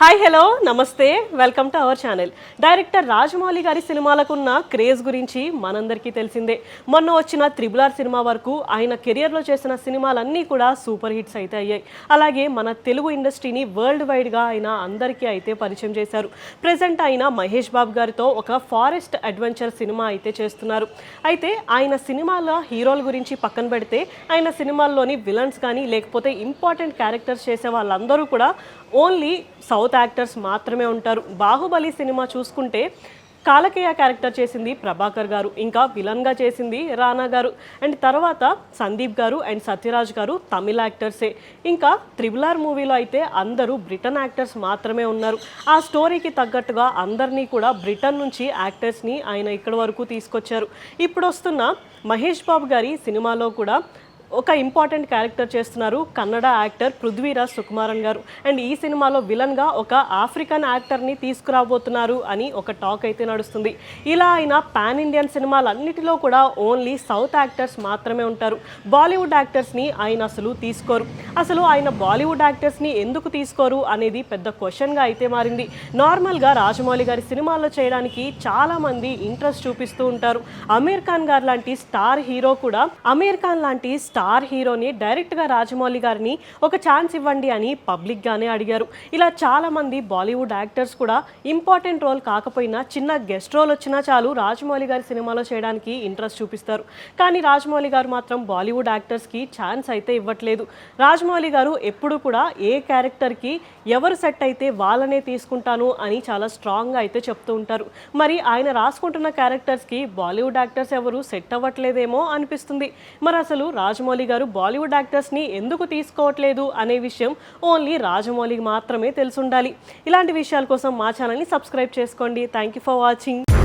Hi hello నమస్తే welcome to our channel director Rajamouli గారి సినిమాలకున్న క్రేజ్ గురించి మనందరికీ తెలిసిందే. మొన్న వచ్చిన త్రిబుల్ ఆర్ సినిమా వరకు ఆయన కెరియర్లో చేసిన సినిమాలన్నీ కూడా సూపర్ హిట్స్ అయితే అయ్యాయి. అలాగే మన తెలుగు ఇండస్ట్రీని వరల్డ్ వైడ్గా ఆయన అందరికీ అయితే పరిచయం చేశారు. ప్రజెంట్ ఆయన మహేష్ బాబు గారితో ఒక ఫారెస్ట్ అడ్వెంచర్ సినిమా అయితే చేస్తున్నారు. అయితే ఆయన సినిమాల హీరోల గురించి పక్కన పెడితే ఆయన సినిమాల్లోని విలన్స్ కానీ లేకపోతే ఇంపార్టెంట్ క్యారెక్టర్స్ చేసే వాళ్ళందరూ కూడా ఓన్లీ సౌత్ యాక్టర్స్ మాత్రమే ఉంటారు. బాహుబలి సినిమా చూసుకుంటే కాలకేయ క్యారెక్టర్ చేసింది ప్రభాకర్ గారు ఇంకా విలన్గా చేసింది రానా గారు. అండ్ తర్వాత సందీప్ గారు అండ్ సత్యరాజ్ గారు తమిళ యాక్టర్సే. ఇంకా త్రిబుల్ ఆర్ మూవీలో అయితే అందరూ బ్రిటన్ యాక్టర్స్ మాత్రమే ఉన్నారు. ఆ స్టోరీకి తగ్గట్టుగా అందరినీ కూడా బ్రిటన్ నుంచి యాక్టర్స్ని ఆయన ఇక్కడి వరకు తీసుకొచ్చారు. ఇప్పుడు వస్తున్న మహేష్ బాబు గారి సినిమాలో కూడా ఒక ఇంపార్టెంట్ క్యారెక్టర్ చేస్తున్నారు కన్నడ యాక్టర్ పృథ్వీరాజ్ సుకుమారన్ గారు. అండ్ ఈ సినిమాలో విలన్గా ఒక ఆఫ్రికన్ యాక్టర్ని తీసుకురాబోతున్నారు అని ఒక టాక్ అయితే నడుస్తుంది. ఇలా ఆయన పాన్ ఇండియన్ సినిమాలన్నిటిలో కూడా ఓన్లీ సౌత్ యాక్టర్స్ మాత్రమే ఉంటారు. బాలీవుడ్ యాక్టర్స్ని ఆయన అసలు తీసుకోరు. అసలు ఆయన బాలీవుడ్ యాక్టర్స్ని ఎందుకు తీసుకోరు అనేది పెద్ద క్వశ్చన్గా అయితే మారింది. నార్మల్గా రాజమౌళి గారి సినిమాల్లో చేయడానికి చాలామంది ఇంట్రెస్ట్ చూపిస్తూ ఉంటారు. అమీర్ ఖాన్ గారు లాంటి స్టార్ హీరో కూడా అమీర్ ఖాన్ లాంటి స్టార్ హీరోని డైరెక్ట్గా రాజమౌళి గారిని ఒక ఛాన్స్ ఇవ్వండి అని పబ్లిక్గానే అడిగారు. ఇలా చాలామంది బాలీవుడ్ యాక్టర్స్ కూడా ఇంపార్టెంట్ రోల్ కాకపోయినా చిన్న గెస్ట్ రోల్ వచ్చినా చాలు రాజమౌళి గారి సినిమాలో చేయడానికి ఇంట్రెస్ట్ చూపిస్తారు. కానీ రాజమౌళి గారు మాత్రం బాలీవుడ్ యాక్టర్స్కి ఛాన్స్ అయితే ఇవ్వట్లేదు. రాజమౌళి గారు ఎప్పుడు కూడా ఏ క్యారెక్టర్కి ఎవరు సెట్ అయితే వాళ్ళనే తీసుకుంటాను అని చాలా స్ట్రాంగ్గా అయితే చెప్తూ ఉంటారు. మరి ఆయన రాసుకుంటున్న క్యారెక్టర్స్కి బాలీవుడ్ యాక్టర్స్ ఎవరు సెట్ అవ్వట్లేదేమో అనిపిస్తుంది. మరి అసలు రాజమౌళి రాజమౌళి గారు బాలీవుడ్ యాక్టర్స్ని ఎందుకు తీసుకోవట్లేదు అనే విషయం ఓన్లీ రాజమౌళికి మాత్రమే తెలుసుండాలి. ఇలాంటి విషయాల కోసం మా ఛానల్ని సబ్స్క్రైబ్ చేసుకోండి. Thank you for watching